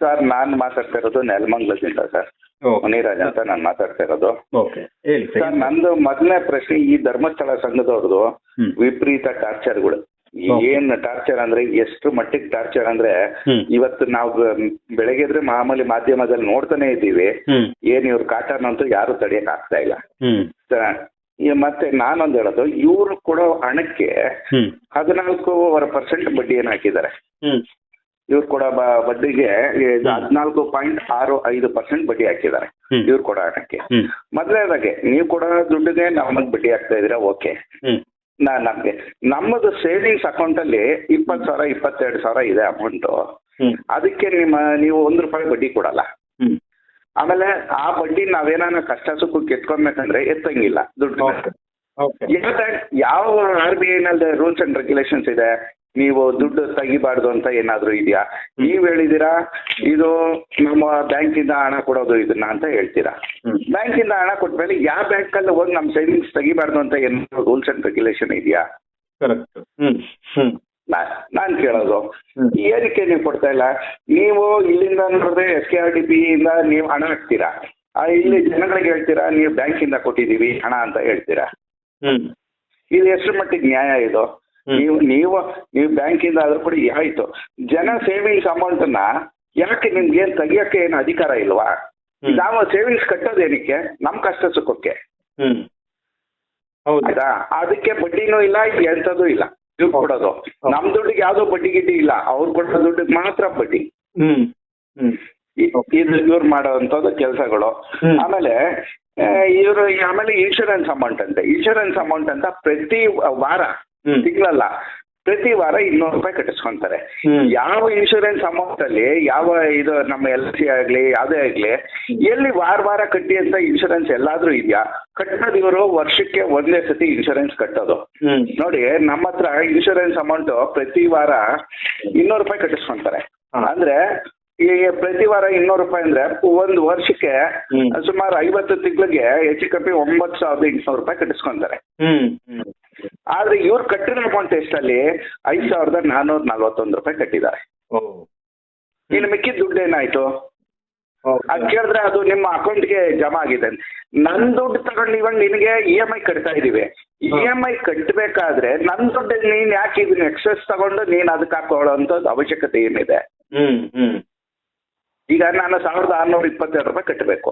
Sir ನಾನು ಮಾತಾಡ್ತಾ ಇರೋದು ನೆಲಮಂಗ್ಲದಿಂದ ಸರ್. ಮುನಿರಾಜ್ ಅಂತ ನಾನು ಮಾತಾಡ್ತಾ ಇರೋದು. ಓಕೆ. ಹೇಳಿ ಸರ್ ನಂದು ಮೊದಲನೇ ಪ್ರಶ್ನೆ ಈ ಧರ್ಮಸ್ಥಳ ಸಂಘದವ್ರದ್ದು ವಿಪರೀತ ಟಾರ್ಚರ್ಗಳು. ಏನ್ ಟಾರ್ಚರ್ ಅಂದ್ರೆ ಎಷ್ಟು ಮಟ್ಟಿಗೆ ಟಾರ್ಚರ್ ಅಂದ್ರೆ ಇವತ್ತು ನಾವು ಬೆಳಗ್ಗೆ ಇದ್ರೆ ಮಾಮೂಲಿ ಮಾಧ್ಯಮದಲ್ಲಿ ನೋಡ್ತಾನೆ ಇದ್ದೀವಿ. ಏನ್ ಇವ್ರ ಕಾಟನಂತೂ ಯಾರು ತಡೆಯಕ್ ಆಗ್ತಾ ಇಲ್ಲ. ಮತ್ತೆ ನಾನೊಂದ್ ಹೇಳೋದು ಇವ್ರು ಕೊಡೋ ಹಣಕ್ಕೆ ಹದಿನಾಲ್ಕು ಪರ್ಸೆಂಟ್ ಬಡ್ಡಿ ಏನ್ ಹಾಕಿದ್ದಾರೆ. ಇವ್ರು ಕೂಡ ಬಡ್ಡಿಗೆ. ಹದಿನಾಲ್ಕು ಪಾಯಿಂಟ್ ಆರು ಐದು ಪರ್ಸೆಂಟ್ ಬಡ್ಡಿ ಹಾಕಿದ್ದಾರೆ. ಇವ್ರು ಕೊಡೋ ಹಣಕ್ಕೆ. ಮೊದಲನೇದಾಗೆ ನೀವು ಕೊಡೋ ದುಡ್ಡಿಗೆ ನಮಗ್ ಬಡ್ಡಿ ಹಾಕ್ತಾ ಇದೀರಾ ಓಕೆ. ನಮ್ಗೆ ನಮ್ಮದು ಸೇವಿಂಗ್ಸ್ ಅಕೌಂಟ್ ಅಲ್ಲಿ ಇಪ್ಪತ್ತು ಸಾವಿರ ಇಪ್ಪತ್ತೆರಡು ಸಾವಿರ ಇದೆ ಅಮೌಂಟ್. ಅದಕ್ಕೆ ನಿಮ್ಮ ನೀವು ಒಂದ್ ರೂಪಾಯಿ ಬಡ್ಡಿ ಕೊಡಲ್ಲ. ಆಮೇಲೆ ಆ ಬಡ್ಡಿ ನಾವೇನಾನ ಕಷ್ಟ ಸುಖಕ್ಕೆ ಎತ್ಕೊಬೇಕಂದ್ರೆ ಎತ್ತಂಗಿಲ್ಲ ದುಡ್ಡು ಯಾವ ಆರ್ ಬಿ ಐನಲ್ಲಿ ರೂಲ್ಸ್ ಅಂಡ್ ರೆಗ್ಯುಲೇಷನ್ಸ್ ಇದೆ? ನೀವು ದುಡ್ಡು ತೆಗಿಬಾರ್ದು ಅಂತ ಏನಾದ್ರು ಇದೆಯಾ? ನೀವ್ ಹೇಳಿದೀರಾ ಇದು ನಮ್ಮ ಬ್ಯಾಂಕಿಂದ ಹಣ ಕೊಡೋದು ಇದನ್ನ ಅಂತ ಹೇಳ್ತೀರಾ? ಬ್ಯಾಂಕ್ ಬ್ಯಾಂಕಿಂದ ಹಣ ಕೊಟ್ಮೇಲೆ ಯಾವ ಬ್ಯಾಂಕಲ್ಲಿ ಹೋಗಿ ನಮ್ಮ ಸೇವಿಂಗ್ಸ್ ತೆಗಿಬಾರ್ದು ಅಂತ ಏನಾದ್ರು ರೂಲ್ಸ್ ಅಂಡ್ ರೆಗ್ಯುಲೇಷನ್ ಇದೆಯಾ? ನಾನು ಕೇಳೋದು. ಏನಕ್ಕೆ ನೀವು ಕೊಡ್ತಾ ಇಲ್ಲ? ನೀವು ಇಲ್ಲಿಂದ ನೋಡಿದ್ರೆ S K R D P ಇಂದ ನೀವು ಹಣ ಹಾಕ್ತೀರಾ? ಆ, ಇಲ್ಲಿ ಜನಗಳಿಗೆ ಹೇಳ್ತೀರಾ? ನೀವು ಬ್ಯಾಂಕಿಂದ ಕೊಟ್ಟಿದೀವಿ ಹಣ ಅಂತ ಹೇಳ್ತೀರಾ? ಇದು ಎಷ್ಟು ಮಟ್ಟಿಗೆ ನ್ಯಾಯ ಇದು. ನೀವು ನೀವು ನೀವು ಬ್ಯಾಂಕಿಂದ ಆದ್ರೂ ಕೂಡ ಆಯ್ತು. ಜನ ಸೇವಿಂಗ್ಸ್ ಅಮೌಂಟ್ ಅನ್ನ ಯಾಕೆ ನಿಮ್ಗೆ ಏನ್ ತೆಗಿಯಕ್ಕೆ ಏನು ಅಧಿಕಾರ ಇಲ್ವಾ. ನಾವು ಸೇವಿಂಗ್ಸ್ ಕಟ್ಟೋದೇನಕ್ಕೆ ನಮ್ ಕಷ್ಟ ಸುಖಕ್ಕೆ. ಹೌದಾ. ಅದಕ್ಕೆ ಬಡ್ಡಿನೂ ಇಲ್ಲ ಎಂಥದ್ದು ಇಲ್ಲ. ದುಡ್ಡು ಕೊಡೋದು. ನಮ್ ದುಡ್ಡಿಗೆ ಯಾವ್ದೋ ಬಡ್ಡಿ ಗಿಡ್ಡಿ ಇಲ್ಲ. ಅವ್ರು ಕೊಡೋ ದುಡ್ಡಿಗೆ ಮಾತ್ರ ಬಡ್ಡಿ. ಇದು ಇವ್ರು ಮಾಡೋವಂಥದ್ದು ಕೆಲಸಗಳು. ಆಮೇಲೆ ಇವರು ಆಮೇಲೆ ಇನ್ಶೂರೆನ್ಸ್ ಅಮೌಂಟ್ ಅಂತ. ಇನ್ಶೂರೆನ್ಸ್ ಅಮೌಂಟ್ ಅಂತ ಪ್ರತಿ ವಾರ. ತಿಂಗಳಲ್ಲ. ಪ್ರತಿ ವಾರ ಇನ್ನೂರು ರೂಪಾಯಿ ಕಟ್ಟಿಸ್ಕೊಂತಾರೆ. ಯಾವ ಇನ್ಶೂರೆನ್ಸ್ ಅಮೌಂಟ್ ಅಲ್ಲಿ ಯಾವ ಇದು ನಮ್ಮ ಎಲ್ ಸಿ ಆಗ್ಲಿ ಯಾವ್ದೇ ಆಗ್ಲಿ ಎಲ್ಲಿ ವಾರ ವಾರ ಕಟ್ಟಿ ಅಂತ ಇನ್ಶೂರೆನ್ಸ್ ಎಲ್ಲಾದ್ರೂ ಇದೆಯಾ? ಕಟ್ಟೋದು ಇವರು ವರ್ಷಕ್ಕೆ ಒಂದೇ ಸತಿ ಇನ್ಶೂರೆನ್ಸ್ ಕಟ್ಟೋದು. ನೋಡಿ ನಮ್ಮ ಹತ್ರ ಇನ್ಶೂರೆನ್ಸ್ ಅಮೌಂಟ್ ಪ್ರತಿ ವಾರ ಇನ್ನೂರು ರೂಪಾಯಿ ಕಟ್ಟಿಸ್ಕೊಂತಾರೆ. ಅಂದ್ರೆ ಈ ಪ್ರತಿ ವಾರ ಇನ್ನೂರು ರೂಪಾಯಿ ಅಂದ್ರೆ ಒಂದು ವರ್ಷಕ್ಕೆ. ಸುಮಾರು ಐವತ್ತು ತಿಂಗಳಿಗೆ ಹೆಚ್ಚು ಕಮ್ಮಿ ಒಂಬತ್ತು ಸಾವಿರದ ಎಂಟುನೂರು ರೂಪಾಯಿ ಕಟ್ಟಿಸ್ಕೊಂತಾರೆ. ಆದ್ರೆ ಇವ್ರು ಕಟ್ಟಿರೋ ಅಮೌಂಟ್ ಎಷ್ಟಲ್ಲಿ ಐದು ಸಾವಿರದ ನಾನೂರ ನಲ್ವತ್ತೊಂದು ರೂಪಾಯಿ ಕಟ್ಟಿದ್ದಾರೆ. ಇನ್ನು ಮಿಕ್ಕಿದ ದುಡ್ಡು ಏನಾಯ್ತು. ಅದ್ ಕೇಳಿದ್ರೆ ಅದು ನಿಮ್ಮ ಅಕೌಂಟ್ಗೆ ಜಮಾ ಆಗಿದೆ. ನನ್ ದುಡ್ಡು ತಗೊಂಡು ಇವಾಗ ನಿನಗೆ ಇ ಎಂ ಐ ಕಟ್ತಾ ಇದೀವಿ. ಇ ಎಂ ಐ ಕಟ್ಬೇಕಾದ್ರೆ ನನ್ ದುಡ್ಡು ನೀನ್ ಯಾಕೆ ಇದನ್ನ ಎಕ್ಸೆಸ್ ತಗೊಂಡು ನೀನ್ ಅದಕ್ಕೆ ಹಾಕೊಳ್ಳೋ ಅವಶ್ಯಕತೆ ಏನಿದೆ? ಈಗ ನಾನು ಸಾವಿರದ ಆರ್ನೂರ ಇಪ್ಪತ್ತೆರಡು ರೂಪಾಯಿ ಕಟ್ಟಬೇಕು.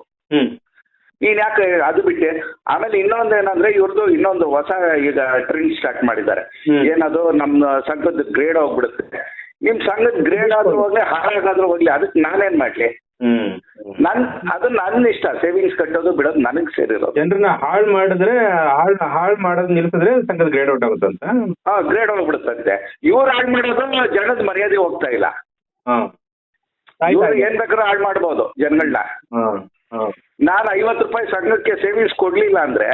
ನೀನ್ ಯಾಕೆ ಅದು ಬಿಟ್ಟೆ? ಆಮೇಲೆ ಇನ್ನೊಂದು ಏನಂದ್ರೆ ಇವ್ರದ್ದು ಇನ್ನೊಂದು ಹೊಸ ಈಗ ಟ್ರೆಂಡ್ ಸ್ಟಾರ್ಟ್ ಮಾಡಿದ್ದಾರೆ. ಏನದು? ನಮ್ಮ ಸಂಘದ ಗ್ರೇಡ್ ಹೋಗ್ಬಿಡುತ್ತೆ. ನಿಮ್ ಸಂಘದ ಗ್ರೇಡ್ ಆದ್ರೂ ಹೋಗ್ಲಿ ಹಾಳಾಗಾದ್ರೂ ಹೋಗ್ಲಿ ಅದಕ್ಕೆ ನಾನೇನ್ ಮಾಡ್ಲಿ? ಹ್ಮ್. ನನ್ ಅದು ನನ್ನ ಇಷ್ಟ. ಸೇವಿಂಗ್ಸ್ ಕಟ್ಟೋದು ಬಿಡೋದು ನನಗ್ ಸೇರಿರೋದು. ಜನರನ್ನ ಹಾಳು ಮಾಡಿದ್ರೆ ಹಾಳು ಹಾಳ್ ಮಾಡೋದು ನಿಲ್ಸಿದ್ರೆ ಸಂಘದ ಗ್ರೇಡ್ ಔಟ್ ಆಗುತ್ತಂತ? ಹಾ ಗ್ರೇಡ್ ಹೋಗ್ಬಿಡುತ್ತಂತೆ. ಇವ್ರು ಹಾಳು ಮಾಡೋದು ಜನದ ಮರ್ಯಾದೆ ಹೋಗ್ತಾ ಇಲ್ಲ. ಹ್ಮ್ ಇವ್ರು ಏನ್ ಬೇಕಾದ್ರೂ ಹಾಳು ಮಾಡ್ಬೋದು ಜನಗಳನ್ನ ನಾನು ಐವತ್ತು ರೂಪಾಯಿ ಸಂಘಕ್ಕೆ ಸೇವಿಂಗ್ಸ್ ಕೊಡ್ಲಿಲ್ಲ ಅಂದ್ರೆ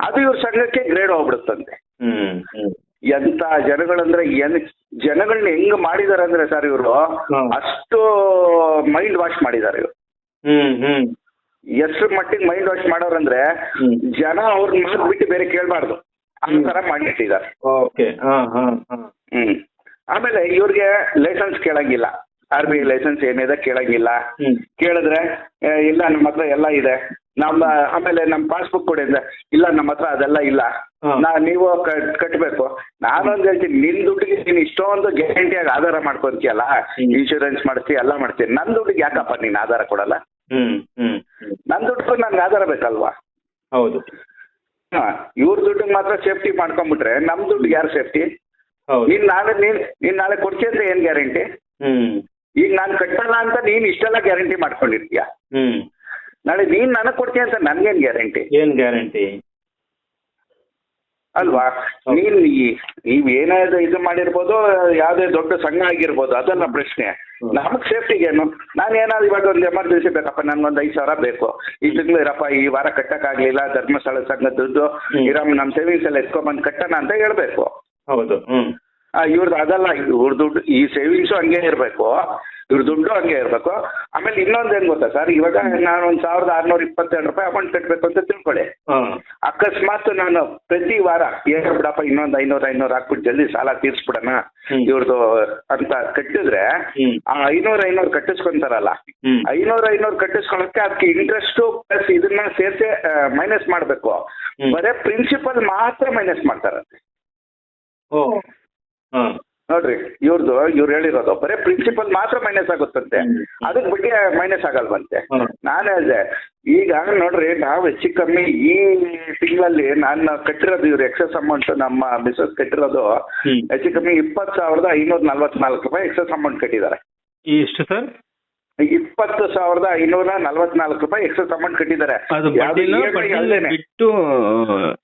ಅದು ಇವ್ರ ಸಂಘಕ್ಕೆ ಗ್ರೇಡ್ ಹೋಗ್ಬಿಡುತ್ತಂತೆ. ಹ್ಮ್ ಹ್ಮ್. ಎಂತ ಜನಗಳಂದ್ರೆ ಏನ್ ಜನಗಳನ್ನ ಹೆಂಗ್ ಮಾಡಿದಾರೆ ಅಂದ್ರೆ ಸರ್ ಇವರು ಅಷ್ಟು ಮೈಂಡ್ ವಾಶ್ ಮಾಡಿದ್ದಾರೆ ಇವ್ರು. ಹ್ಮ್ ಹ್ಮ್. ಎಷ್ಟು ಮಟ್ಟಿಗೆ ಮೈಂಡ್ ವಾಶ್ ಮಾಡೋರಂದ್ರೆ ಜನ ಅವ್ರ ಮಾತು ಬಿಟ್ಟು ಬೇರೆ ಕೇಳಬಾರ್ದು. ಆ ತರ ಮಾಡಿಟ್ಟಿದ್ದಾರೆ ಆಮೇಲೆ ಇವ್ರಿಗೆ ಲೈಸೆನ್ಸ್ ಕೇಳಂಗಿಲ್ಲ. ಆರ್ ಬಿ ಐ ಲೈಸೆನ್ಸ್ ಏನಿದೆ ಕೇಳಂಗಿಲ್ಲ ಕೇಳಿದ್ರೆ ಇಲ್ಲ ನಮ್ಮ ಹತ್ರ ಎಲ್ಲ ಇದೆ. ನಮ್ಮ ಆಮೇಲೆ ನಮ್ಮ ಪಾಸ್ಬುಕ್ ಕೊಡಿ ಅಂದ್ರೆ ಇಲ್ಲ ನಮ್ಮ ಹತ್ರ ಅದೆಲ್ಲ ಇಲ್ಲ. ನಾ ನೀವು ಕಟ್ಟಬೇಕು ಕಟ್ಬೇಕು. ನಾನೊಂದು ಹೇಳ್ತೀನಿ ನಿನ್ ದುಡ್ಡಿಗೆ ನೀನು ಇಷ್ಟೊಂದು ಗ್ಯಾರಂಟಿಯಾಗಿ ಆಧಾರ ಮಾಡ್ಕೊಂತೀಯಲ್ಲ. ಇನ್ಶೂರೆನ್ಸ್ ಮಾಡ್ತೀಯ ಎಲ್ಲ ಮಾಡ್ತೀನಿ ನನ್ನ ದುಡ್ಡಿಗೆ ಯಾಕಪ್ಪ ನೀನು ಆಧಾರ ಕೊಡಲ್ಲ? ಹ್ಮ್ ಹ್ಮ್. ಹ್ಮ್ ನನ್ನ ದುಡ್ಡು ನನ್ಗೆ ಆಧಾರ ಬೇಕಲ್ವಾ? ಹೌದು. ಹಾ ಇವ್ರ ದುಡ್ಡಿಗೆ ಮಾತ್ರ ಸೇಫ್ಟಿ ಮಾಡ್ಕೊಂಡ್ಬಿಟ್ರೆ ನಮ್ ದುಡ್ಡು ಯಾರು ಸೇಫ್ಟಿ ನೀನ್ ನಾಳೆ ನೀನ್ ನೀನ್ ನಾಳೆ ಕೊಡ್ತೀಯ ಅಂತ ಏನ್ ಗ್ಯಾರಂಟಿ ಹ್ಮ್. ಈಗ ನಾನು ಕಟ್ಟಲ್ಲ ಅಂತ ನೀನ್ ಇಷ್ಟೆಲ್ಲ ಗ್ಯಾರಂಟಿ ಮಾಡ್ಕೊಂಡಿರ್ತೀಯ? ಹ್ಮ್. ನಾಳೆ ನೀನ್ ನನಗ್ ಕೊಡ್ತೀಯ ಅಂತ ನನ್ಗೇನ್ ಗ್ಯಾರಂಟಿ? ಏನ್ ಗ್ಯಾರಂಟಿ? ಅಲ್ವಾ? ನೀನ್ ಈ- ನೀವ್ ಏನೇ ಇದು- ಮಾಡಿರ್ಬೋದು ಯಾವ್ದೇ ದೊಡ್ಡ ಸಂಘ ಆಗಿರ್ಬೋದು ಅದನ್ನ ಪ್ರಶ್ನೆ. ನಮಗ್ ಸೇಫ್ಟಿಗೇನು ನಾನು ಏನಾದ್ರು ಇವಾಗ ಒಂದು ಎಮರ್ಜೆನ್ಸಿ ಬೇಕಪ್ಪ ನನ್ಗೊಂದು ಐದು ಸಾವಿರ ಬೇಕು. ಈ ತಿಂಗಳು ಇರಪ್ಪ ಈ ವಾರ ಕಟ್ಟಕ್ಕಾಗ್ಲಿಲ್ಲ ಧರ್ಮಸ್ಥಳ ಸಂಘದ ದುಡ್ಡು. ಇರಮ್ಮ ನಮ್ಮ ಸೇವಿಂಗ್ಸ್ ಎಲ್ಲ ಎತ್ಕೊಂಬಂದು ಕಟ್ಟಣ ಅಂತ ಹೇಳ್ಬೇಕು. ಹೌದು. ಹ್ಮ್. ಇವ್ರದ್ದು ಅದಲ್ಲ ಇವ್ರ ದುಡ್ಡು ಈ ಸೇವಿಂಗ್ಸು ಹಂಗೆ ಇರಬೇಕು. ಇವ್ರ ದುಡ್ಡು ಹಂಗೆ ಇರಬೇಕು. ಆಮೇಲೆ ಇನ್ನೊಂದು ಏನ್ ಗೊತ್ತಾ ಸರ್? ಇವಾಗ ನಾನು ಒಂದು ಸಾವಿರದ ಆರ್ನೂರ ಇಪ್ಪತ್ತೆರಡು ರೂಪಾಯಿ ಅಮೌಂಟ್ ಕಟ್ಟಬೇಕು ಅಂತ ತಿಳ್ಕೊಳ್ಳಿ. ಅಕಸ್ಮಾತ್ ನಾನು ಪ್ರತಿ ವಾರ ಏನು ಬಿಡಪ್ಪ ಇನ್ನೊಂದು ಐನೂರು ಐನೂರು ಹಾಕ್ಬಿಟ್ಟು ಜಲ್ದಿ ಸಾಲ ತೀರ್ಸ್ಬಿಡೋಣ. ಇವ್ರದ್ದು ಅಂತ ಕಟ್ಟಿದ್ರೆ. ಆ ಐನೂರು ಐನೂರು ಕಟ್ಟಿಸ್ಕೊಂತಾರಲ್ಲ. ಐನೂರ ಐನೂರು ಕಟ್ಟಿಸ್ಕೊಳಕ್ಕೆ ಅದಕ್ಕೆ ಇಂಟ್ರೆಸ್ಟ್ ಪ್ಲಸ್ ಇದನ್ನ ಸೇರ್ಸಿ ಮೈನಸ್ ಮಾಡಬೇಕು. ಬರೇ ಪ್ರಿನ್ಸಿಪಲ್ ಮಾತ್ರ ಮೈನಸ್ ಮಾಡ್ತಾರಂತೆ ನೋಡ್ರಿ ಇವ್ರದ್ದು ಇವ್ರು ಹೇಳಿರೋದು ಬರೀ ಪ್ರಿನ್ಸಿಪಲ್ ಮಾತ್ರ ಮೈನಸ್ ಆಗುತ್ತಂತೆ. ಅದಕ್ಕೆ ಬಗ್ಗೆ ಮೈನಸ್ ಆಗಲ್ವಂತೆ. ನಾನು ಹೇಳಿದೆ ಈಗ ನೋಡ್ರಿ ನಾವು ಹೆಚ್ಚು ಕಮ್ಮಿ ಈ ತಿಂಗಳಲ್ಲಿ ನಾನು ಕಟ್ಟಿರೋದು ಇವ್ರು ಎಕ್ಸಸ್ ಅಮೌಂಟ್ ನಮ್ಮ ಮಿಸಸ್ ಕಟ್ಟಿರೋದು. ಹೆಚ್ಚು ಕಮ್ಮಿ ಇಪ್ಪತ್ತು ಸಾವಿರದ ಐನೂರ ನಲ್ವತ್ನಾಲ್ಕು ರೂಪಾಯಿ ಎಕ್ಸಸ್ ಅಮೌಂಟ್ ಕಟ್ಟಿದ್ದಾರೆ ಎಷ್ಟು ಸರ್ ಇಪ್ಪತ್ತು ಸಾವಿರದ ಐನೂರ ನಲ್ವತ್ನಾಲ್ಕು ರೂಪಾಯಿ ಎಕ್ಸ್ಟ್ರಾ ಅಮೌಂಟ್ ಕಟ್ಟಿದ್ದಾರೆ. ಬಿಟ್ಟು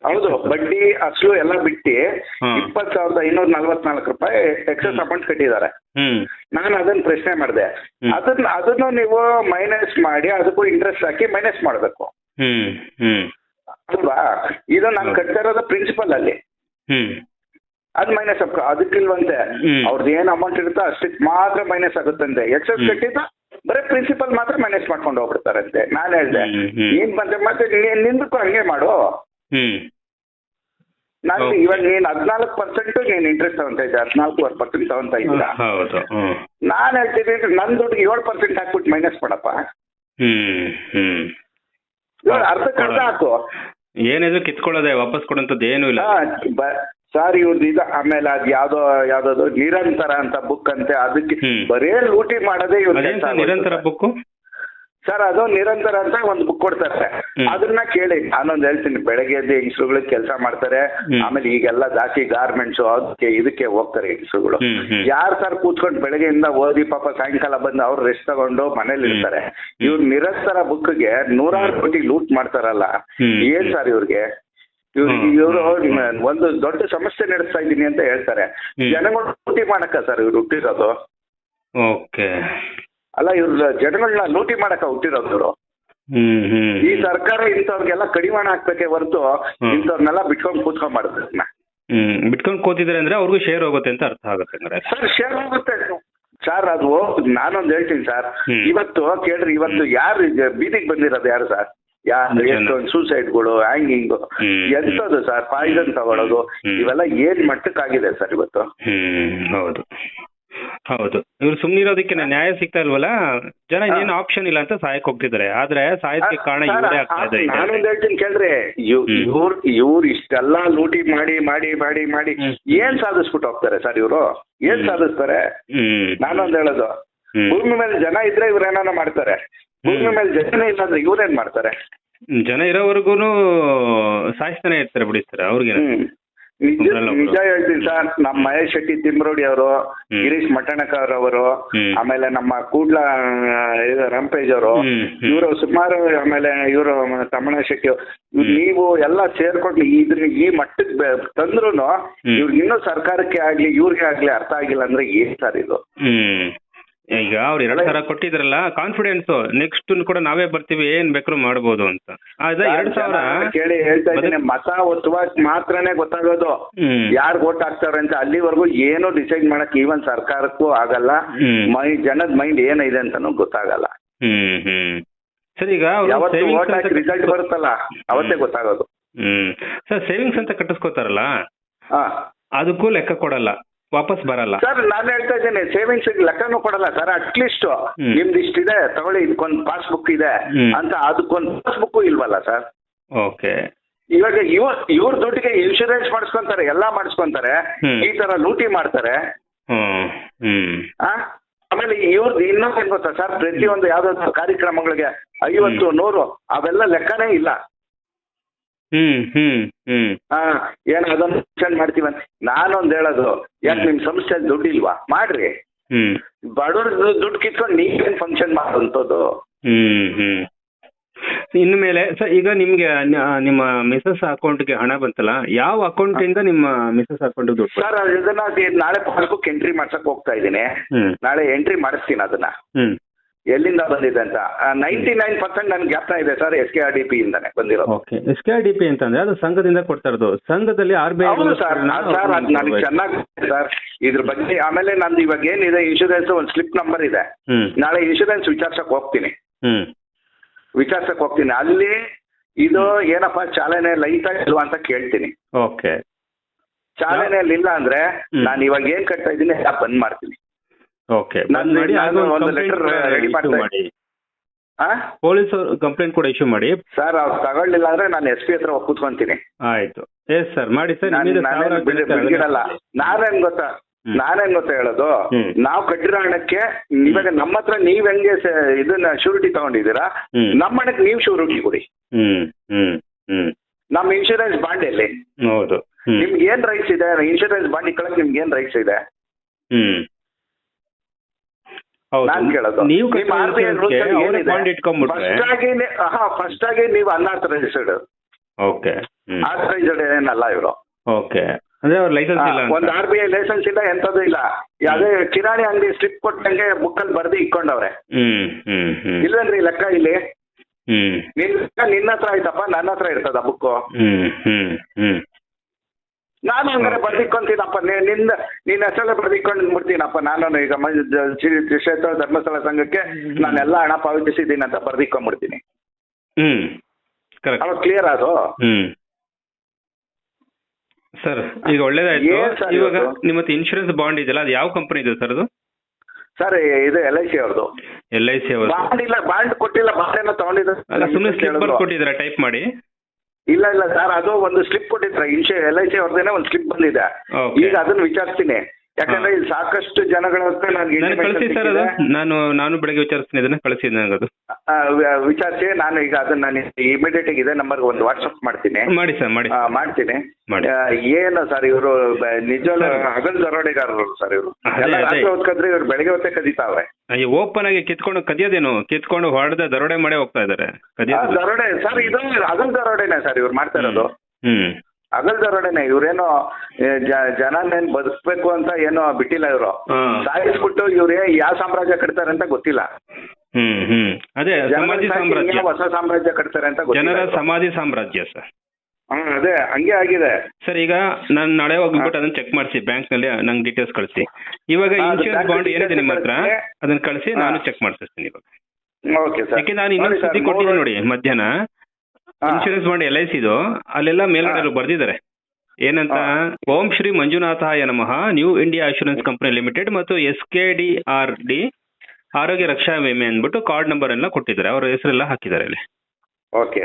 ಹೌದು ಬಡ್ಡಿ ಅಸಲು ಎಲ್ಲ ಬಿಟ್ಟು ಇಪ್ಪತ್ ಇಪ್ಪತ್ತು ಸಾವಿರದ ಐನೂರ ನಲ್ವತ್ನಾಲ್ಕು ರೂಪಾಯಿ ಎಕ್ಸಸ್ ಅಮೌಂಟ್ ಕಟ್ಟಿದ್ದಾರೆ. ನಾನು ಅದನ್ನ ಪ್ರಶ್ನೆ ಮಾಡಿದೆ. ಅದನ್ನ ಅದನ್ನು ನೀವು ಮೈನಸ್ ಮಾಡಿ ಅದಕ್ಕೂ ಇಂಟ್ರೆಸ್ಟ್ ಹಾಕಿ ಮೈನಸ್ ಮಾಡಬೇಕು. ಅಲ್ವಾ? ಇದು ನಾನು. ಕಟ್ತಾ ಇರೋದು ಪ್ರಿನ್ಸಿಪಲ್ ಅಲ್ಲಿ. ಅದ್ ಮೈನಸ್ ಅದಕ್ಕಿಲ್ವಂತೆ. ಅವ್ರದ್ದು ಏನ್ ಅಮೌಂಟ್ ಇರುತ್ತೋ ಅಷ್ಟಕ್ಕೆ ಮಾತ್ರ ಮೈನಸ್ ಆಗುತ್ತಂತೆ. ಎಕ್ಸಸ್ ಕಟ್ಟಿದ್ದು ಬರೀ ಪ್ರಿನ್ಸಿಪಲ್ ಮಾತ್ರ ಮ್ಯಾನೇಜ್ ಮಾಡ್ಕೊಂಡು ಹೋಗ್ಬಿಡ್ತಾರಂತೆ ನಾನು ಹೇಳಿದೆ. ನೀನ್ ಬಂದ್ರೆ ಮತ್ತೆ ನಿಂದಕ್ಕೂ ಹಂಗೆ ಮಾಡು. ನಾನು. ಇವಾಗ ನೀನ್ ಹದ್ನಾಲ್ಕು ಪರ್ಸೆಂಟ್ ನೀನ್ ಇಂಟ್ರೆಸ್ಟ್ ತಗೊಂತ ಇದ್ದೆ ಹದಿನಾಲ್ಕೂವರೆ ಪರ್ಸೆಂಟ್ ತಗೊಂತ ಇದ್ದ ನಾನು ಹೇಳ್ತೀನಿ ನನ್ ದುಡ್ಡು ಏಳು ಪರ್ಸೆಂಟ್ ಹಾಕ್ಬಿಟ್ಟು ಮೈನಸ್ ಮಾಡಪ್ಪ. ಅರ್ಧ ಹಾಕು. ಏನಿದ್ರು ಕಿತ್ಕೊಳ್ಳೋದೆ ವಾಪಸ್ ಕೊಡಂತದ್ದು ಏನು ಇಲ್ಲ. ಸರ್ ಇವ್ರದ್ದು ಇದು ಆಮೇಲೆ ಅದ್ ಯಾವ್ದೋ ಯಾವ್ದಾದ್ರು ನಿರಂತರ ಅಂತ ಬುಕ್ ಅಂತೆ ಅದಕ್ಕೆ ಬರೇ ಲೂಟಿ ಮಾಡೋದೇ ಇವ್ರ ನಿರಂತರ ಬುಕ್ ಸರ್ ಅದು ನಿರಂತರ ಅಂತ ಒಂದು ಬುಕ್ ಕೊಡ್ತಾರೆ. ಅದನ್ನ ಕೇಳಿ ನಾನೊಂದು ಹೇಳ್ತೀನಿ ಬೆಳಗ್ಗೆ ಎದ್ದು ಹೆಂಗಸ್ರುಗಳಿಗೆ ಕೆಲಸ ಮಾಡ್ತಾರೆ ಆಮೇಲೆ ಈಗೆಲ್ಲ ಜಾಸ್ತಿ ಗಾರ್ಮೆಂಟ್ಸ್ ಅದಕ್ಕೆ ಇದಕ್ಕೆ ಹೋಗ್ತಾರೆ ಹೆಂಗಸ್ರುಗಳು. ಯಾರ್ ಸರ್ ಕೂತ್ಕೊಂಡು ಬೆಳಗ್ಗೆಯಿಂದ ಓದಿ ಪಾಪ ಸಾಯಂಕಾಲ ಬಂದು ಅವ್ರು ರೆಸ್ಟ್ ತಗೊಂಡು ಮನೇಲಿ. ಇರ್ತಾರೆ. ಇವ್ರು ನಿರಂತರ ಬುಕ್ಗೆ ನೂರಾರು ಕೋಟಿ ಲೂಟ್ ಮಾಡ್ತಾರಲ್ಲ. ಏನ್ ಸರ್ ಇವ್ರಿಗೆ? ಒಂದು ದೊಡ್ಡ ಸಮಸ್ಯೆ ನಡೆಸ್ತಾ ಇದ್ದೀನಿ ಅಂತ ಹೇಳ್ತಾರೆ. ಜನಗಳು ಲೂಟಿ ಮಾಡಕ್ಕ ಸರ್ ಇವ್ರು ಹುಟ್ಟಿರೋದು. ಓಕೆ. ಅಲ್ಲ ಇವ್ರ ಜನಗಳನ್ನ ಲೂಟಿ ಮಾಡಕ ಹುಟ್ಟಿರೋದು ಇವರು. ಈ ಸರ್ಕಾರ ಇಂಥವ್ರಿಗೆಲ್ಲ ಕಡಿವಾಣ ಹಾಕ್ಬೇಕೆ ಹೊರತು. ಇಂಥವ್ರನ್ನೆಲ್ಲ ಬಿಟ್ಕೊಂಡು ಕೂತ್ಕೊಂಡ್ ಮಾಡ್ತಾರೆ ಹ್ಮ್ ಬಿಟ್ಕೊಂಡು ಕೂತಿದ್ರೆ ಅಂದ್ರೆ ಅವ್ರಿಗೂ ಶೇರ್ ಹೋಗುತ್ತೆ ಅಂತ ಅರ್ಥ ಆಗುತ್ತೆ ಅಂದ್ರೆ ಸರ್ ಶೇರ್ ಹೋಗುತ್ತೆ. ಸರ್ ಅದು ನಾನೊಂದು ಹೇಳ್ತೀನಿ ಸರ್. ಇವತ್ತು ಕೇಳ್ರಿ ಇವತ್ತು ಯಾರು ಬೀದಿಗೆ ಬಂದಿರೋದು ಯಾರು ಸರ್? ಯಾರು. ಎಷ್ಟೊಂದು ಸೂಸೈಡ್ಗಳು ಹ್ಯಾಂಗಿಂಗ್ ಎಂತದ್ದು ಎಂತದು ಸರ್? ಪಾಯ್ಸನ್ ತಗೊಳ್ಳೋದು. ಇವೆಲ್ಲ ಏನ್ ಮಟ್ಟಕ್ಕಾಗಿದೆ ಸರ್ ಇವತ್ತು? ಹ್ಮ್ ಹೌದು. ಹೌದು. ಇವ್ರು ಸುಮ್ನಿರೋದಕ್ಕೆ ನ್ಯಾಯ ಸಿಗ್ತಾ ಇಲ್ವಲ್ಲ? ಜನ ಇನ್ನೇನು ಆಪ್ಷನ್ ಇಲ್ಲ ಅಂತ ಸಹಾಯಕ್ಕೆ ಹೋಗ್ತಿದ್ದಾರೆ. ಆದ್ರೆ ಸಾಯಕ್ಕೆ ಕಾರಣ ಇವರೇ ಆಗ್ತಾ ಇದೆ ನಾನು ನಾನೊಂದ್ ಹೇಳ್ತೀನಿ ಕೇಳ್ರಿ. ಇವ್- ಹ್ಮ್. ಇವ್ರು ಇಷ್ಟೆಲ್ಲ ಲೂಟಿ ಮಾಡಿ ಮಾಡಿ ಮಾಡಿ ಮಾಡಿ. ಏನ್ ಸಾಧಿಸ್ಬಿಟ್ಟು ಹೋಗ್ತಾರೆ ಸರ್ ಇವರು? ಏನ್ ಸಾಧಿಸ್ತಾರೆ? ನಾನೊಂದ್ ಹೇಳೋದು. ಭೂಮಿ ಮೇಲೆ ಜನ ಇದ್ರೆ ಇವ್ರು ಏನಾನ ಮಾಡ್ತಾರೆ? ಭೂಮಿ ಮೇಲೆ ಜನನೇ ಇಲ್ಲ ಅಂದ್ರೆ ಇವ್ರೇನ್ ಮಾಡ್ತಾರೆ ಜನ ಇರೋವರೆಗೂ ಸಾಯಿಸ್ತಾನೆ ಇರ್ತಾರೆ ಬಿಡಿ ಸರ್ ಅವ್ರಿಗೆ. ನಿಜ. ಹೇಳ್ತೀನಿ ಸರ್ ನಮ್ಮ ಮಹೇಶ್ ಶೆಟ್ಟಿ ತಿಮ್ರೋಡಿ ಅವರು ಗಿರೀಶ್ ಮಟ್ಟಣಕರ್ ಅವರು ಆಮೇಲೆ ನಮ್ಮ ಕೂಡ್ಲ ರಂಪೇಜ್ ಅವರು. ಇವರು ಸುಮಾರು ಆಮೇಲೆ ಇವರು ತಮ್ಮಣ್ಣ ಶೆಟ್ಟಿ. ನೀವು ಎಲ್ಲ ಸೇರ್ಕೊಂಡು ಇದ್ರ ಈ ಮಟ್ಟಕ್ಕೆ ತಂದ್ರು. ಇವ್ರಿಗೆ ಇನ್ನೂ ಸರ್ಕಾರಕ್ಕೆ ಆಗ್ಲಿ ಇವ್ರಿಗೆ ಆಗ್ಲಿ ಅರ್ಥ ಆಗಿಲ್ಲ ಅಂದ್ರೆ ಏನ್ ಸರ್ ಇದು ಈಗ ಅವ್ರು ಎರಡ್ ಸಾವಿರ ಕೊಟ್ಟಿದ್ರಲ್ಲ ಕಾನ್ಫಿಡೆನ್ಸ್ ನೆಕ್ಸ್ಟ್ ಕೂಡ ನಾವೇ ಬರ್ತೀವಿ ಏನ್ ಬೇಕಾದ್ರೂ ಮಾಡ್ಬೋದು ಅಂತ. ಅದ ಎರಡ್ ಸಾವಿರ ಕೇಳಿ ಹೇಳ್ತಾ ಇದ್ದೀನಿ ಮತ ಒತ್ತುವಾಗ ಮಾತ್ರನೇ ಗೊತ್ತಾಗೋದು. ಯಾರು ವೋಟ್ ಹಾಕ್ತಾರೆ ಅಂತ ಅಲ್ಲಿವರೆಗೂ ಏನು ಡಿಸೈಡ್ ಮಾಡಕ್ ಈವನ್ ಸರ್ಕಾರಕ್ಕೂ ಆಗಲ್ಲ. ಮೈ ಜನದ ಮೈಂಡ್ ಏನಿದೆ ಅಂತಾನು ಗೊತ್ತಾಗಲ್ಲ. ಹ್ಮ್ ಹ್ಮ್. ಸರಿ ಈಗ ಯಾವತ್ತು ಹಾಕಿ ರಿಸಲ್ಟ್ ಬರುತ್ತಲ್ಲ ಅವತ್ತೇ. ಗೊತ್ತಾಗೋದು. ಹ್ಮ್. ಸರ್ ಸೇವಿಂಗ್ಸ್ ಅಂತ ಕಟ್ಟಿಸ್ಕೋತಾರಲ್ಲ? ಅದಕ್ಕೂ ಲೆಕ್ಕ ಕೊಡಲ್ಲ. ವಾಪಸ್ ಬರಲ್ಲ. ಸರ್ ನಾನು ಹೇಳ್ತಾ ಇದ್ದೇನೆ ಸೇವಿಂಗ್ಸ್ ಲೆಕ್ಕನೂ ಕೊಡಲ್ಲ ಸರ್ ಅಟ್ಲೀಸ್ಟ್. ನಿಮ್ದು ಇಷ್ಟಿದೆ ತಗೊಳ್ಳಿ ಇದಕ್ಕೊಂದು ಪಾಸ್ಬುಕ್ ಇದೆ ಅಂತ ಅದಕ್ಕೊಂದು ಪಾಸ್ಬುಕ್ ಇಲ್ವಲ್ಲ ಸರ್? ಓಕೆ. ಇವಾಗ ಇವ ಇವ್ರ ದುಡ್ಡಿಗೆ ಇನ್ಶೂರೆನ್ಸ್ ಮಾಡಿಸ್ಕೊಂತಾರೆ ಎಲ್ಲಾ ಮಾಡಿಸ್ಕೊಂತಾರೆ ಈ ತರ ಲೂಟಿ ಮಾಡ್ತಾರೆ? ಆಮೇಲೆ ಇವ್ರದ್ದು ಇನ್ನೊಂದು ಏನ್ ಗೊತ್ತಾ ಸರ್ ಪ್ರತಿಯೊಂದು ಯಾವ್ದಾದ್ರು ಕಾರ್ಯಕ್ರಮಗಳಿಗೆ ಐವತ್ತು ನೂರು ಅವೆಲ್ಲ ಲೆಕ್ಕನೇ ಇಲ್ಲ. ಹ್ಮ್ ಹ್ಮ್ ಹ್ಮ್. ಹಾ ಏನ್ ಅದೊಂದು ಫಂಕ್ಷನ್ ಮಾಡ್ತೀವಂತ ನಾನೊಂದ್ ಹೇಳೋದು ಯಾಕೆ. ನಿಮ್ ಸಂಸ್ಥೆ ದುಡ್ಡಿಲ್ವಾ ಮಾಡ್ರಿ. ಹ್ಮ್. ಬಡವ್ರ ದುಡ್ಡು ಕಿತ್ಕೊಂಡು ನೀವೇನ್ ಫಂಕ್ಷನ್ ಮಾಡುವಂತದ್ದು ಹ್ಮ್ ಹ್ಮ್. ಇನ್ನು ಮೇಲೆ ಸರ್ ಈಗ ನಿಮ್ಗೆ ನ- ನಿಮ್ಮ ಮಿಸಸ್ ಅಕೌಂಟ್ಗೆ ಹಣ ಬಂತಲ್ಲ ಯಾವ ಅಕೌಂಟ್ ಇಂದ ನಿಮ್ಮ ಮಿಸಸ್ ಅಕೌಂಟ್ ದುಡ್ಡು ಬಂತು? ಸರ್ ಇದನ್ನ ನಾಳೆ ಪಾಸ್ಬುಕ್ ಎಂಟ್ರಿ ಮಾಡ್ಸಕ್ ಹೋಗ್ತಾ ಇದ್ದೀನಿ. ಹ್ಮ್. ನಾಳೆ ಎಂಟ್ರಿ ಮಾಡಿಸ್ತೀನಿ ಅದನ್ನ. ಹ್ಮ್. ಎಲ್ಲಿಂದ ಬಂದಿದೆ ಅಂತ? ನೈಂಟಿ ನೈನ್ ಪರ್ಸೆಂಟ್ ನನ್ಗೆ ಜ್ಞಾಪನ ಇದೆ sir S K R D P ಇಂದಾನೆ ಬಂದಿರೋದು. Okay. S K D P ಅಂತಂದ್ರೆ ಅದು ಸಂಘದಿಂದ ಕೊಡ್ತಾ ಇರೋದು. ಸಂಘದಲ್ಲಿ ಆರ್ ಬಿ ಐ ಹೌದು ಸರ್ ಸರ್ ಅದು ನನಗೆ ಚೆನ್ನಾಗಿ ಸರ್. ಇದ್ರ ಬಗ್ಗೆ ಆಮೇಲೆ ನಂದು ಇವಾಗ ಏನಿದೆ ಇನ್ಶೂರೆನ್ಸ್ ಒಂದು ಸ್ಲಿಪ್ ನಂಬರ್ ಇದೆ. ನಾಳೆ ಇನ್ಶೂರೆನ್ಸ್ ವಿಚಾರ್ಸಕ್ ಹೋಗ್ತೀನಿ. ವಿಚಾರ್ಸಕ್ ಹೋಗ್ತೀನಿ. ಅಲ್ಲಿ ಇದು ಏನಪ್ಪ ಚಾಲನೆ ಲೈಟ್ ಇಲ್ವಾ ಅಂತ ಕೇಳ್ತೀನಿ. ಓಕೆ. ಚಾಲನೆಯಲ್ಲಿ ಇಲ್ಲ ಅಂದ್ರೆ. ನಾನು ಇವಾಗ ಏನ್ ಕಟ್ತಾ ಇದ್ದೀನಿ ಬಂದ್ ಮಾಡ್ತೀನಿ. ಓಕೆ ನಾನು- ಮಾಡಿ ಒಂದು ಪೊಲೀಸ್ ಕಂಪ್ಲೇಂಟ್ ಕೂಡ ಇಶ್ಯೂ ಮಾಡಿ. ಸರ್ ಅವ್ರು ತಗೊಳ್ಳಿಲ್ಲ ಅಂದ್ರೆ ನಾನು ಎಸ್ ಪಿ ಹತ್ರ ಕೂತ್ಕೊಂತೀನಿ. ಆಯ್ತು. ಎಸ್ ಸರ್ ಮಾಡಿ ಸರ್ ನಿಮ್ಮಿಂದ ನಾನೇನ್ ಗೊತ್ತಾ. ನಾನೇನ್ ಗೊತ್ತಾ ಹೇಳೋದು. ನಾವು ಕಟ್ಟಿರೋ ಹಣಕ್ಕೆ ಇವಾಗ ನಮ್ಮ ಹತ್ರ ನೀವ್ ಹೆಂಗೆ ಇದನ್ನ ಶೂರಿಟಿ ತಗೊಂಡಿದ್ದೀರಾ. ನಮ್ಮ ಹಣಕ್ಕೆ ನೀವು ಶೂರಿಟಿ ಕೊಡಿ. ಹ್ಮ್ ಹ್ಮ್ ಹ್ಮ್. ನಮ್ಮ ಇನ್ಶೂರೆನ್ಸ್ ಬಾಂಡ್ ಎಲ್ಲಿ? ಹೌದು. ನಿಮ್ಗೆ ಏನ್ ರೈಟ್ಸ್ ಇದೆ? ಇನ್ಶೂರೆನ್ಸ್ ಬಾಂಡ್ ಇಟ್ಕೊಳಕ್ ನಿಮ್ಗೆ ಏನ್ ರೈಟ್ಸ್ ಇದೆ? ಹ್ಮ್. ನಾನ್ ಕೇಳೋದು. ನೀವು ಫಸ್ಟ್ ಆಗಿ ನೀವು ಅನ್ಆಥರೈಸ್ಡ್ ಓಕೆ. ಆಥರೈಸ್ಡ್ ಏನಲ್ಲ ಇವರು. ಓಕೆ. ಒಂದ್ ಆರ್ ಬಿ ಐ ಲೈಸೆನ್ಸ್ ಇಲ್ಲ ಎಂತದ್ದು ಇಲ್ಲ. ಅದೇ ಕಿರಾಣಿ ಅಂಗಡಿ ಸ್ಲಿಪ್ ಕೊಟ್ಟಂಗೆ ಬುಕ್ಕಲ್ಲಿ ಬರ್ದಿ ಇಕ್ಕೊಂಡವ್ರೆ. ಹ್ಮ್ ಹ್ಮ್ ಹ್ಮ್. ಇಲ್ವೇನ್ರಿ ಲೆಕ್ಕ ಇಲ್ಲಿ? ಹ್ಮ್. ನಿನ್ ಲೆಕ್ಕ ನಿನ್ನ ಹತ್ರ ಆಯ್ತಪ್ಪ ನನ್ನ ಹತ್ರ ಇರ್ತದ ಬುಕ್ಕು ಹ್ಮ್ ಹ್ಮ್ ಹ್ಮ್. ನಾನು ಹಂಗಾರೆ ಬರ್ದಿಕ್ಕೊಂತೀನಪ್ಪ. ನೀ- ನಿಂದ ನಿನ್ನ ಹೆಸರಲ್ಲೇ ಬರ್ದಿಕೊಂಡು ಬಿಡ್ತೀನಪ್ಪ ನಾನು ಈಗ ಶ್ರೀ ಕ್ಷೇತ್ರ ಧರ್ಮಸ್ಥಳ ಸಂಘಕ್ಕೆ ನಾನೆಲ್ಲ ಹಣ ಪಾವತಿಸಿದ್ದೀನಿ ಅಂತ ಬರ್ದಿಕ್ಕೊಂಡ್ಬಿಡ್ತೀನಿ. ಹ್ಮ್. ಕರೆಕ್ಟ್ ಅವಾಗ ಕ್ಲಿಯರ್ ಅದು ಹ್ಮ್. ಸರ್ ಈಗ ಒಳ್ಳೇದಾಯ್ತು. ಇವಾಗ? ನಿಮ್ಮ ಹತ್ರ ಇನ್ಶೂರೆನ್ಸ್ ಬಾಂಡ್ ಇದೆಯಲ್ಲ ಅದು ಯಾವ ಕಂಪನಿ ಇದೆ ಸರ್ ಅದು? ಸರ್ ಇದು ಎಲ್ ಐ ಸಿ ಅವ್ರದ್ದು ಎಲ್ ಐ ಸಿ ಅವ್ರದ್ದು ಬಾಂಡ್ ಇಲ್ಲ ಬಾಂಡ್ ಕೊಟ್ಟಿಲ್ಲ ಬಾಂಡ್ ಏನೋ ಅಲ್ಲ ಸುಮ್ಮನೆ ಸ್ಲಿಪ್ ತಗೊಂಡಿದ್ದಾರೆ ಕೊಟ್ಟಿದ್ದೀರಾ ಟೈಪ್ ಮಾಡಿ. ಇಲ್ಲ ಇಲ್ಲ ಸರ್ ಅದು ಒಂದು ಸ್ಲಿಪ್ ಕೊಟ್ಟಿದ್ರೆ. ಇನ್ಶೂ ಎಲ್ ಐ ಸಿ ಅವ್ರದ್ದೇನೆ ಒಂದು ಸ್ಲಿಪ್ ಬಂದಿದೆ. ಈಗ ಅದನ್ನ ವಿಚಾರಿಸ್ತೀನಿ. ಯಾಕಂದ್ರೆ ಇಲ್ಲಿ ಸಾಕಷ್ಟು ಜನಗಳ ಹತ್ರ ನನಗೆ ನಾನು ಕಳಿಸಿ ಸರ್ ಅದು. ನಾನು ನಾನು ಬೆಳಗ್ಗೆ ವಿಚಾರಿಸ್ತೀನಿ ಇದನ್ನ ಕಳಿಸಿ ನನಗೆ ಅದು. ವಿಚಾರಿಸಿ ನಾನು ಈಗ ಅದನ್ನ ಇಮಿಡಿಯೇಟ್ ಆಗಿ ಇದೇ ನಂಬರ್ಗೆ ಒಂದು ವಾಟ್ಸಪ್ ಮಾಡ್ತೀನಿ. ಮಾಡಿ ಸರ್ ಮಾಡಿ. ಮಾಡ್ತೀನಿ. ಏನ ಸರ್ ಇವರು ನಿಜವಲ್ಲ ಹಗಲ್ ದರೋಡೆಗಾರರು ಸರ್ ಇವರು. ರಾತ್ರಿ ಹೊತ್ಕಂದ್ರೆ ಇವ್ರು ಬೆಳಗ್ಗೆ ಹೊತ್ತೇ ಕದೀತಾವೆ ಅಯ್ಯೋ ಓಪನ್ ಆಗಿ ಕಿತ್ಕೊಂಡು ಕದಿಯೋದೇನು? ಕಿತ್ಕೊಂಡು ಹೊಡೆದ ದರೋಡೆ ಮಾಡೇ ಹೋಗ್ತಾ ಇದಾರೆ. ದರೋಡೆ ಸರ್ ಇದು ಹಗಲ್ ದರೋಡೆನೆ ಸರ್ ಇವ್ರು ಮಾಡ್ತಾ ಇರೋದು. ಹ್ಮ್. ಹಗಲ್ ದರೋಡೆನೆ ಇವ್ರೇನೋ ಜನನೇನ್ ಬದುಕ್ಬೇಕು ಅಂತ ಏನೋ ಬಿಟ್ಟಿಲ್ಲ ಇವರು. ಸಾಯಿಸ್ಬಿಟ್ಟು ಇವ್ರೇ ಯಾವ ಸಾಮ್ರಾಜ್ಯ ಕಟ್ತಾರೆ ಅಂತ ಗೊತ್ತಿಲ್ಲ. ಹ್ಮ್ ಹ್ಮ್. ಅದೇ ಸಾಮ್ರಾಜ್ಯ. ಹೊಸ ಸಾಮ್ರಾಜ್ಯ ಕಟ್ತಾರೆ ಅಂತ ಜನರ. ಸಮಾಧಿ ಸಾಮ್ರಾಜ್ಯ ಸರ್. ಹ್ಮ್ ಅದೇ ಹಂಗೆ ಆಗಿದೆ. ಸರ್ ಈಗ ನಾನು ನಾಳೆ ಹೋಗ್ಬಿಟ್ಟು ಅದನ್ನ ಚೆಕ್ ಮಾಡಿಸಿ ಬ್ಯಾಂಕ್ನಲ್ಲಿ ನಂಗೆ ಡೀಟೇಲ್ಸ್ ಕಳಿಸಿ. ಇವಾಗ ಇನ್ಶೂರೆನ್ಸ್ ಬಾಂಡ್ ಏನಿದೆ ನಿಮ್ಮ ಹತ್ರ. ಅದನ್ನ ಕಳಿಸಿ ನಾನು ಚೆಕ್ ಮಾಡಿಸ್ತೀನಿ ಇವಾಗ. Okay sir. ನಾನು ಇನ್ನೊಂದು ಸುದ್ದಿ ಕೊಟ್ಟಿದ್ದೀನಿ ನೋಡಿ ಮಧ್ಯಾಹ್ನ. ಇನ್ಶೂರೆನ್ಸ್ ಮಾಡಿ ಎಲ್ ಐ ಸಿದು ಅಲ್ಲೆಲ್ಲ ಮೇಲ್ಗಡೆ. ಬರ್ದಿದ್ದಾರೆ. ಏನಂತ? ಓಂ ಶ್ರೀ ಮಂಜುನಾಥಾಯ ನಮಃ New India insurance company limited ಮತ್ತು S K D R D ಆರೋಗ್ಯ ರಕ್ಷಾ ವಿಮೆ ಅಂದ್ಬಿಟ್ಟು ಕಾರ್ಡ್ ನಂಬರ್ ಎಲ್ಲ ಕೊಟ್ಟಿದ್ದಾರೆ. ಅವರ ಹೆಸರೆಲ್ಲ ಹಾಕಿದ್ದಾರೆ ಅಲ್ಲಿ. ಓಕೆ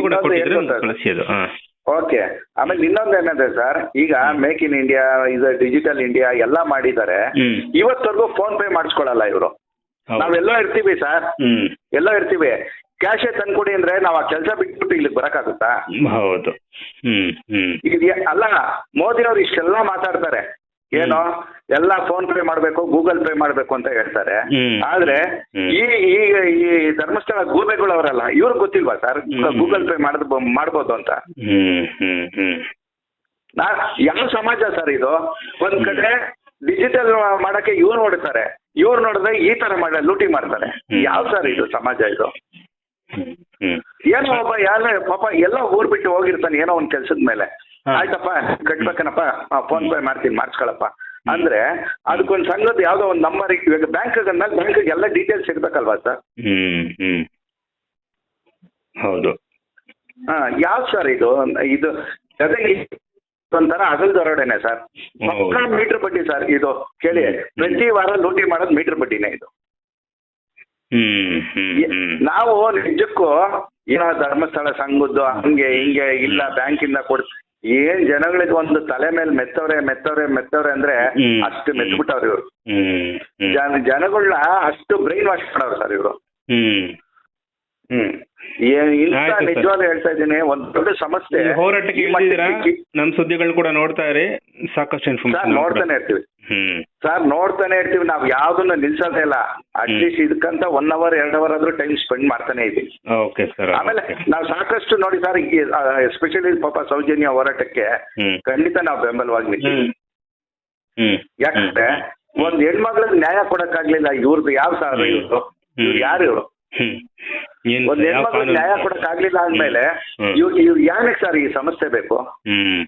ಕೂಡ ಕೊಟ್ಟಿದ್ರೆ ಒಂದು ಕಳಿಸಿ ಅದು. ಹಾ. ಓಕೆ ಆಮೇಲೆ ಇನ್ನೊಂದು ಏನಂದ್ರೆ ಸರ್ ಈಗ ಮೇಕ್ ಇನ್ ಇಂಡಿಯಾ ಇದು ಡಿಜಿಟಲ್ ಇಂಡಿಯಾ ಎಲ್ಲ ಮಾಡಿದ್ದಾರೆ. ಇವತ್ತವರೆಗೂ ಫೋನ್ ಪೇ ಮಾಡಿಸ್ಕೊಳಲ್ಲ ಇವರು. ನಾವೆಲ್ಲ ಇರ್ತೀವಿ ಸರ್ ಎಲ್ಲೋ ಇರ್ತೀವಿ. ಕ್ಯಾಶೇ ತಂದ್ಕೊಡಿ ಅಂದ್ರೆ ನಾವು ಆ ಕೆಲಸ ಬಿಟ್ಬಿಟ್ಟು ಇಲ್ಲಿಗೆ ಬರಕ್ಕಾಗುತ್ತಾ? ಹೌದು. ಹ್ಮ್ ಹ್ಮ್. ಈಗ ಅಲ್ಲ ಮೋದಿ ಅವ್ರು ಇಷ್ಟೆಲ್ಲ ಮಾತಾಡ್ತಾರೆ. ಏನೋ ಎಲ್ಲ ಫೋನ್ ಪೇ ಮಾಡ್ಬೇಕು ಗೂಗಲ್ ಪೇ ಮಾಡ್ಬೇಕು ಅಂತ ಹೇಳ್ತಾರೆ. ಆದ್ರೆ. ಈ ಈಗ ಈ ಧರ್ಮಸ್ಥಳ ಗೂಬೆಗಳು ಅವರಲ್ಲ ಇವ್ರಿಗೆ ಗೊತ್ತಿಲ್ವಾ ಸರ್? ಗೂಗಲ್ ಪೇ ಮಾಡ್ ಮಾಡ್ಬೋದು ಅಂತ. ಹ್ಮ್ ಹ್ಮ್ ಹ್ಮ್. ನಾ ಯಾವ ಸಮಾಜ ಸರ್ ಇದು? ಒಂದ್ ಕಡೆ ಡಿಜಿಟಲ್ ಮಾಡಕ್ಕೆ ಇವ್ರು ನೋಡ್ತಾರೆ. ಇವ್ರು ನೋಡಿದ್ರೆ ಈ ತರ ಮಾಡ ಲೂಟಿ ಮಾಡ್ತಾರೆ. ಯಾವ ಸರ್ ಇದು ಸಮಾಜ ಇದು? ಏನೋ ಒಬ್ಬ ಯಾರ ಪಾಪ ಎಲ್ಲ ಊರ್ ಬಿಟ್ಟು ಹೋಗಿರ್ತಾನೆ ಏನೋ ಒಂದ್ ಕೆಲ್ಸದ ಮೇಲೆ. ಆಯ್ತಪ್ಪ ಕಟ್ಬೇಕನಪ್ಪ ಫೋನ್ ಪೇ ಮಾಡ್ತೀನಿ ಮಾಡ್ಸ್ಕೊಳಪ್ಪ. ಅಂದ್ರೆ ಅದಕ್ಕೊಂದ್ ಸಂಘದ ಯಾವ್ದೋ ಒಂದ್ ನಂಬರ್ ಇವಾಗ ಬ್ಯಾಂಕ್ ಅಂದಾಗ ಬ್ಯಾಂಕ್ ಎಲ್ಲ ಡೀಟೇಲ್ಸ್ ಇರ್ಬೇಕಲ್ವಾ ಸರ್? ಹ್ಮ್ ಹ್ಮ್. ಹೌದು. ಹಾ ಯಾವ್ ಸರ್ ಇದು? ಇದು ಜೊತೆಗೆ ಒಂಥರ ಅಗಲ್ ದರೋಡೆನೆ ಸರ್. ಮೀಟರ್ ಬಡ್ಡಿ ಸರ್ ಇದು. ಕೇಳಿ ಪ್ರತಿ ವಾರ ಲೂಟಿ ಮಾಡೋದು ಮೀಟರ್ ಬಡ್ಡಿನೇ ಇದು. ಹ್ಮ್ ಹ್ಮ್ ಹ್ಮ್. ನಾವು ನಿಜಕ್ಕೂ ಏನೋ ಧರ್ಮಸ್ಥಳ ಸಂಘದ್ದು ಹಂಗೆ ಹಿಂಗೆ ಇಲ್ಲ ಬ್ಯಾಂಕಿಂದ ಕೊಡ್ ಏನ್ ಜನಗಳಿಗೆ ಒಂದು ತಲೆ ಮೇಲೆ ಮೆತ್ತವ್ರೆ ಮೆತ್ತವ್ರೆ ಮೆತ್ತವ್ರೆ ಅಂದ್ರೆ ಹ್ಮ್. ಅಷ್ಟು ಮೆತ್ಬಿಟ್ಟವ್ರು ಇವ್ರು. ಹ್ಮ್ ಹ್ಮ್. ಜನ ಜನಗಳನ್ನ ಅಷ್ಟು ಬ್ರೈನ್ ವಾಶ್ ಮಾಡವ್ರು ಸರ್ ಇವರು. ಹ್ಮ್. ಹ್ಮ್. ನಿಜವಾಗ್ಲೂ ಹೇಳ್ತಾ ಇದ್ದೀನಿ ಒಂದ್ ದೊಡ್ಡ ಸಮಸ್ಯೆ. ಹೋರಾಟಕ್ಕೆ ಮಟ್ಟಕ್ಕೆ- ನಮ್ ಸುದ್ದಿಗಳನ್ನ ಕೂಡ ನೋಡ್ತಾ ಇರಿ ಸಾಕಷ್ಟು ಇನ್ಫಾರ್ಮೇಶನ್ ನೋಡ್ತಾನೆ ಇರ್ತೀವಿ. ಸರ್ ನೋಡ್ತಾನೆ ಇರ್ತೀವಿ ನಾವು ಯಾವ್ದನ್ನ ನಿಲ್ಸೋದೇ ಇಲ್ಲ. ಅಟ್ಲೀಸ್ಟ್ ಇದಕ್ಕಂತ ಒನ್ ಅವರ್ ಎರಡ್ ಅವರ್ ಆದ್ರೂ ಟೈಮ್ ಸ್ಪೆಂಡ್ ಮಾಡ್ತಾನೆ ಇದೀವಿ ಓಕೆ ಸರ್ ಆಮೇಲೆ ನಾವು ಸಾಕಷ್ಟು ನೋಡಿ ಸರ್ ಎಸ್ಪೆಷಲಿ ಪಾಪ ಸೌಜನ್ಯ ಹೋರಾಟಕ್ಕೆ ಖಂಡಿತ ನಾವು ಬೆಂಬಲವಾಗಿ ನಿಲ್ತೀವಿ ಯಾಕಂದ್ರೆ ಒಂದ್ ಹೆಣ್ಮಗ್ಳಿಗೆ ನ್ಯಾಯ ಕೊಡಕ್ಕಾಗ್ಲಿಲ್ಲ ಇವ್ರದ್ದು ಯಾವ ಸರ್ ಇವ್ರು ಯಾರು ಇವ್ರು? ಹ್ಮ್ ಏನ್ ಒಂದ್ ಸರ್, ಯಾವ ಹೆಣ್ಮಗ್ಳಿಗೆ ಕಾನೂನು? ನ್ಯಾಯ ಕೊಡಕ್ಕಾಗ್ಲಿಲ್ಲ ಅಂದ್ಮೇಲೆ ಹ್ಮ್. ಇವ್ ಇವ್ ಯಾನಕ್ಕೆ ಸರ್ ಈ ಸಮಸ್ಯೆ ಬೇಕು ಹ್ಮ್